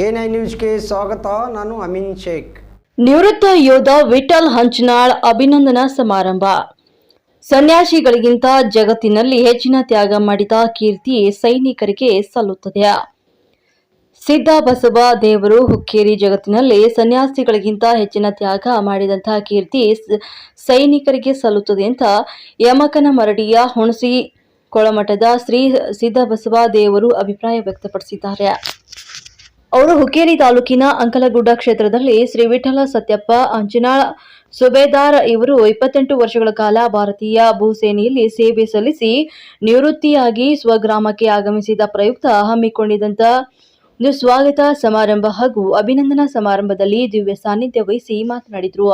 I ನ್ಯೂಸ್ಗೆ ಸ್ವಾಗತ, ನಾನು ಅಮಿನ್ ಶೇಖ್. ನಿವೃತ್ತ ಯೋಧ ವಿಠಲ್ ಹಂಚನಾಳ್ ಅಭಿನಂದನಾ ಸಮಾರಂಭ. ಸನ್ಯಾಸಿಗಳಿಗಿಂತ ಜಗತ್ತಿನಲ್ಲಿ ಹೆಚ್ಚಿನ ತ್ಯಾಗ ಮಾಡಿದ ಕೀರ್ತಿ ಸೈನಿಕರಿಗೆ ಸಲ್ಲುತ್ತದೆ. ಸಿದ್ಧ ಬಸವ ದೇವರು ಹುಕ್ಕೇರಿ ಜಗತ್ತಿನಲ್ಲಿ ಸನ್ಯಾಸಿಗಳಿಗಿಂತ ಹೆಚ್ಚಿನ ತ್ಯಾಗ ಮಾಡಿದಂತಹ ಕೀರ್ತಿ ಸೈನಿಕರಿಗೆ ಸಲ್ಲುತ್ತದೆ ಅಂತ ಯಮಕನ ಮರಡಿಯ ಹುಣಸಿ ಕೊಳಮಠದ ಶ್ರೀ ಸಿದ್ದಬಸವ ದೇವರು ಅಭಿಪ್ರಾಯ ವ್ಯಕ್ತಪಡಿಸಿದ್ದಾರೆ. ಅವರು ಹುಕ್ಕೇರಿ ತಾಲೂಕಿನ ಅಂಕಲಗುಡ್ಡ ಕ್ಷೇತ್ರದಲ್ಲಿ ಶ್ರೀ ವಿಠಲ ಸತ್ಯಪ್ಪ ಅಂಜನಾಳ್ ಸುಬೇದಾರ್ ಇವರು ಇಪ್ಪತ್ತೆಂಟು ವರ್ಷಗಳ ಕಾಲ ಭಾರತೀಯ ಭೂಸೇನೆಯಲ್ಲಿ ಸೇವೆ ಸಲ್ಲಿಸಿ ನಿವೃತ್ತಿಯಾಗಿ ಸ್ವಗ್ರಾಮಕ್ಕೆ ಆಗಮಿಸಿದ ಪ್ರಯುಕ್ತ ಹಮ್ಮಿಕೊಂಡಿದ್ದಂತ ಒಂದು ಸ್ವಾಗತ ಸಮಾರಂಭ ಹಾಗೂ ಅಭಿನಂದನಾ ಸಮಾರಂಭದಲ್ಲಿ ದಿವ್ಯ ಸಾನ್ನಿಧ್ಯ ವಹಿಸಿ ಮಾತನಾಡಿದರು.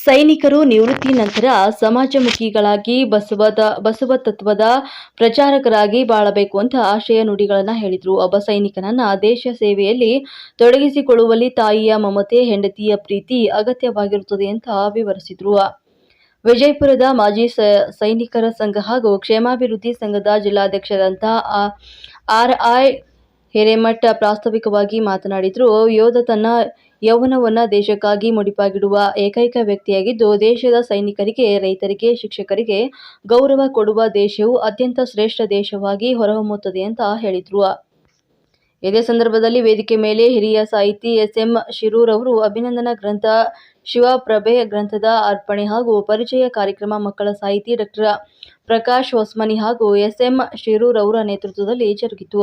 ಸೈನಿಕರು ನಿವೃತ್ತಿ ನಂತರ ಸಮಾಜಮುಖಿಗಳಾಗಿ ಬಸವದ, ಬಸವ ತತ್ವದ ಪ್ರಚಾರಕರಾಗಿ ಬಾಳಬೇಕು ಅಂತ ಆಶಯ ನುಡಿಗಳನ್ನು ಹೇಳಿದರು. ಒಬ್ಬ ಸೈನಿಕನನ್ನ ದೇಶ ಸೇವೆಯಲ್ಲಿ ತೊಡಗಿಸಿಕೊಳ್ಳುವಲ್ಲಿ ತಾಯಿಯ ಮಮತೆ, ಹೆಂಡತಿಯ ಪ್ರೀತಿ ಅಗತ್ಯವಾಗಿರುತ್ತದೆ ಅಂತ ವಿವರಿಸಿದ್ರು. ವಿಜಯಪುರದ ಮಾಜಿ ಸೈನಿಕರ ಸಂಘ ಹಾಗೂ ಕ್ಷೇಮಾಭಿವೃದ್ಧಿ ಸಂಘದ ಜಿಲ್ಲಾಧ್ಯಕ್ಷರಂತ ಆರ್ ಐ ಹಿರೇಮಠ ಪ್ರಾಸ್ತಾವಿಕವಾಗಿ ಮಾತನಾಡಿದ್ರು, ಯೋಧ ತನ್ನ ಯೌವನವನ್ನ ದೇಶಕ್ಕಾಗಿ ಮುಡಿಪಾಗಿಡುವ ಏಕೈಕ ವ್ಯಕ್ತಿಯಾಗಿದ್ದು, ದೇಶದ ಸೈನಿಕರಿಗೆ, ರೈತರಿಗೆ, ಶಿಕ್ಷಕರಿಗೆ ಗೌರವ ಕೊಡುವ ದೇಶವು ಅತ್ಯಂತ ಶ್ರೇಷ್ಠ ದೇಶವಾಗಿ ಹೊರಹೊಮ್ಮುತ್ತದೆ ಅಂತ ಹೇಳಿದ್ರು. ಇದೇ ಸಂದರ್ಭದಲ್ಲಿ ವೇದಿಕೆ ಮೇಲೆ ಹಿರಿಯ ಸಾಹಿತಿ ಎಸ್ ಎಂ ಶಿರೂರ್ ಅವರು ಅಭಿನಂದನಾ ಗ್ರಂಥ, ಶಿವಪ್ರಭೆ ಗ್ರಂಥದ ಅರ್ಪಣೆ ಹಾಗೂ ಪರಿಚಯ ಕಾರ್ಯಕ್ರಮ ಮಕ್ಕಳ ಸಾಹಿತಿ ಡಾಕ್ಟರ್ ಪ್ರಕಾಶ್ ಹೊಸ್ಮನಿ ಹಾಗೂ ಎಸ್ ಎಂ ಶಿರೂರ್ ಅವರ ನೇತೃತ್ವದಲ್ಲಿ ಜರುಗಿತು.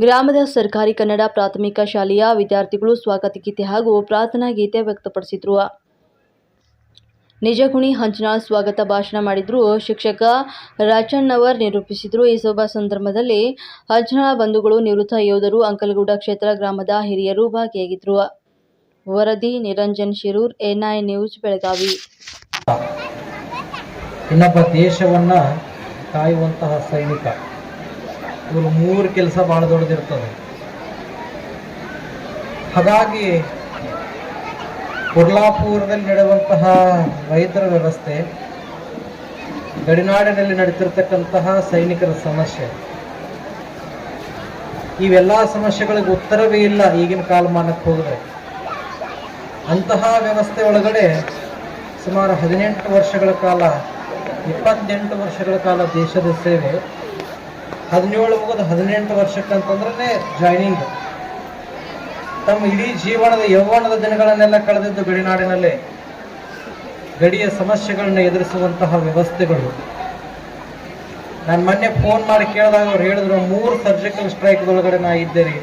ಗ್ರಾಮದ ಸರ್ಕಾರಿ ಕನ್ನಡ ಪ್ರಾಥಮಿಕ ಶಾಲೆಯ ವಿದ್ಯಾರ್ಥಿಗಳು ಸ್ವಾಗತ ಗೀತೆ ಹಾಗೂ ಪ್ರಾರ್ಥನಾ ಗೀತೆ ವ್ಯಕ್ತಪಡಿಸಿದ್ರು. ನಿಜಗುಣಿ ಹಂಚನಾಳ್ ಸ್ವಾಗತ ಭಾಷಣ ಮಾಡಿದ್ರು. ಶಿಕ್ಷಕ ರಾಚಣ್ಣವರ್ ನಿರೂಪಿಸಿದ್ರು. ಈ ಸಭಾ ಸಂದರ್ಭದಲ್ಲಿ ಹಂಚನಾಳ ಬಂಧುಗಳು, ನಿವೃತ್ತ ಯೋಧರು, ಅಂಕಲಗೂಡ ಕ್ಷೇತ್ರ ಗ್ರಾಮದ ಹಿರಿಯರು ಭಾಗಿಯಾಗಿದ್ರು. ವರದಿ, ನಿರಂಜನ್ ಶಿರೂರ್, ಎನ್ಐ ನ್ಯೂಸ್, ಬೆಳಗಾವಿ. ಇನ್ನೊಬ್ಬ ದೇಶವನ್ನ ಕಾಯುವಂತಹ ಸೈನಿಕ. ಇವರು ಮೂರು ಕೆಲಸ ಬಹಳ ದೊಡ್ಡದಿರ್ತದೆ. ಹಾಗಾಗಿ ಕುರ್ಲಾಪುರದಲ್ಲಿ ನಡೆಯುವಂತಹ ರೈತರ ವ್ಯವಸ್ಥೆ, ಗಡಿನಾಡಿನಲ್ಲಿ ನಡೀತಿರ್ತಕ್ಕಂತಹ ಸೈನಿಕರ ಸಮಸ್ಯೆ, ಇವೆಲ್ಲ ಸಮಸ್ಯೆಗಳಿಗೆ ಉತ್ತರವೇ ಇಲ್ಲ ಈಗಿನ ಕಾಲಮಾನಕ್ಕೆ ಹೋದರೆ. ಅಂತಹ ವ್ಯವಸ್ಥೆ ಒಳಗಡೆ ಸುಮಾರು ಹದಿನೆಂಟು ವರ್ಷಗಳ ಕಾಲ, ಇಪ್ಪತ್ತೆಂಟು ವರ್ಷಗಳ ಕಾಲ ದೇಶದ ಸೇವೆ ಹದಿನೇಳು ಮುಗಿದು ಹದಿನೆಂಟು ವರ್ಷಕ್ಕಂತಂದ್ರೆ ಜಾಯ್ನಿಂಗ್ ತಮ್ಮ ಇಡೀ ಜೀವನದ ಯೌವನದ ದಿನಗಳನ್ನೆಲ್ಲ ಕಳೆದಿದ್ದು ಗಡಿನಾಡಿನಲ್ಲಿ ಗಡಿಯ ಸಮಸ್ಯೆಗಳನ್ನ ಎದುರಿಸುವಂತಹ ವ್ಯವಸ್ಥೆಗಳು. ನಾನು ಮೊನ್ನೆ ಫೋನ್ ಮಾಡಿ ಕೇಳಿದಾಗ ಅವ್ರು ಹೇಳಿದ್ರು, ಮೂರು ಸರ್ಜಿಕಲ್ ಸ್ಟ್ರೈಕ್ ಒಳಗಡೆ ನಾ ಇದ್ದೆ ರೀ.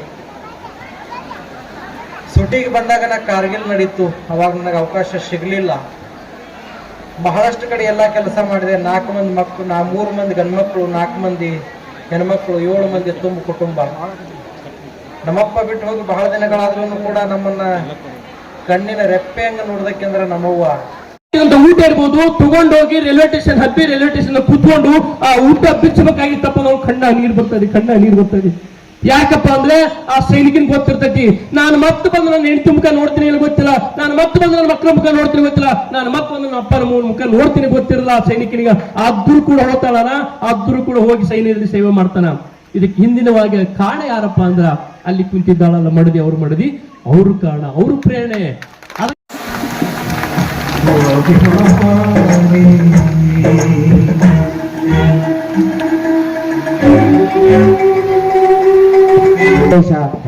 ಸುಟಿಗೆ ಬಂದಾಗ ನಾ ಕಾರ್ಗಿಲ್ ನಡೀತು, ಅವಾಗ ನನಗೆ ಅವಕಾಶ ಸಿಗಲಿಲ್ಲ. ಬಹಳಷ್ಟು ಕಡೆ ಎಲ್ಲ ಕೆಲಸ ಮಾಡಿದೆ, ನಾಲ್ಕು ಮಂದಿ ಮಕ್ಕಳು ನಾ ಮೂರು ಮಂದಿ ಗಂಡ್ಮಕ್ಳು, ನಾಲ್ಕು ಮಂದಿ ಹೆಣ್ಮಕ್ಳು ಏಳು ಮಂದಿ ತುಂಬ ಕುಟುಂಬ. ನಮ್ಮಪ್ಪ ಬಿಟ್ಟು ಹೋಗಿ ಬಹಳ ದಿನಗಳಾದ್ರೂ ಕೂಡ ನಮ್ಮನ್ನ ಕಣ್ಣಿನ ರೆಪ್ಪೆ ಹಂಗ ನೋಡ್ದಕ್ಕೆಂದ್ರೆ ನಮ್ಮವ್ವ. ಅಂತ ಊಟ ಇರ್ಬೋದು, ತಗೊಂಡೋಗಿ ರೈಲ್ವೆ ಸ್ಟೇಷನ್ ಹಬ್ಬಿ ರೈಲ್ವೆ ಸ್ಟೇಷನ್ ಕುತ್ಕೊಂಡು ಆ ಊಟ ಬಿಚ್ಚಬೇಕಾಗಿತ್ತಪ್ಪ, ನಾವು ಕಣ್ಣ ನೀರು ಬರ್ತದೆ ಕಣ್ಣ ನೀರು ಬರ್ತದೆ. ಯಾಕಪ್ಪ ಅಂದ್ರೆ ಆ ಸೈನಿಕನ್ ಗೊತ್ತಿರ್ತೈತಿ ನಾನು ಮತ್ತೆ ಬಂದು ನನ್ನ ಹೆಂಡತಿ ಮುಖ ನೋಡ್ತೀನಿ ಇಲ್ಲ ಗೊತ್ತಿಲ್ಲ ನಾನು ಮತ್ತೆ ಬಂದು ನನ್ನ ಮಕ್ಕಳ ಮುಖ ನೋಡ್ತೀನಿ ಗೊತ್ತಿಲ್ಲ ನಾನು ಮತ್ತೆ ಬಂದು ನನ್ನ ಅಪ್ಪನ ಮುಖ ನೋಡ್ತೀನಿ ಗೊತ್ತಿರಲ್ಲ ಆ ಸೈನಿಕನಿಗೆ ಅದ್ರೂ ಕೂಡ ಹೋಗ್ತಾಳನ ಅದ್ರೂ ಕೂಡ ಹೋಗಿ ಸೈನ್ಯದಲ್ಲಿ ಸೇವೆ ಮಾಡ್ತಾನ ಇದಕ್ಕೆ ಹಿಂದಿನವಾಗಿ ಕಾರಣ ಯಾರಪ್ಪ ಅಂದ್ರ ಅಲ್ಲಿ ಕುಂತಿದ್ದಾಳಲ್ಲ ಮಡದಿ ಅವ್ರು ಮಡದಿ ಅವ್ರು ಕಾರಣ ಅವ್ರು ಪ್ರೇರಣೆ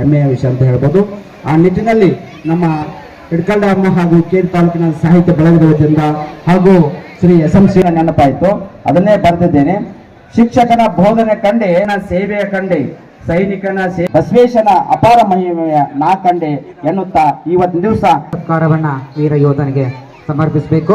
ಹೆಮ್ಮೆಯ ವಿಷಯ ಅಂತ ಹೇಳ್ಬೋದು. ಆ ನಿಟ್ಟಿನಲ್ಲಿ ನಮ್ಮ ಹಿಡ್ಕಂಡ ಹಾಗೂ ಕೇರಿ ತಾಲೂಕಿನ ಸಾಹಿತ್ಯ ಬಳಗದ ಹಾಗೂ ಶ್ರೀ ಎಸ್ ಎಂ ಸಿ ನೆನಪಾಯಿತು. ಅದನ್ನೇ ಬರೆದಿದ್ದೇನೆ. ಶಿಕ್ಷಕನ ಬೋಧನೆ ಕಂಡೆ, ಸೇವೆಯ ಕಂಡೆ, ಸೈನಿಕನ ಬಸವೇಶನ ಅಪಾರ ಮಹಿಮೆಯ ನಾ ಕಂಡೆ ಎನ್ನುತ್ತಾ ಇವತ್ತಿನ ದಿವಸ ಸರ್ಕಾರವನ್ನ ವೀರ ಯೋಧನಿಗೆ ಸಮರ್ಪಿಸಬೇಕು.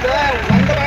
对我们的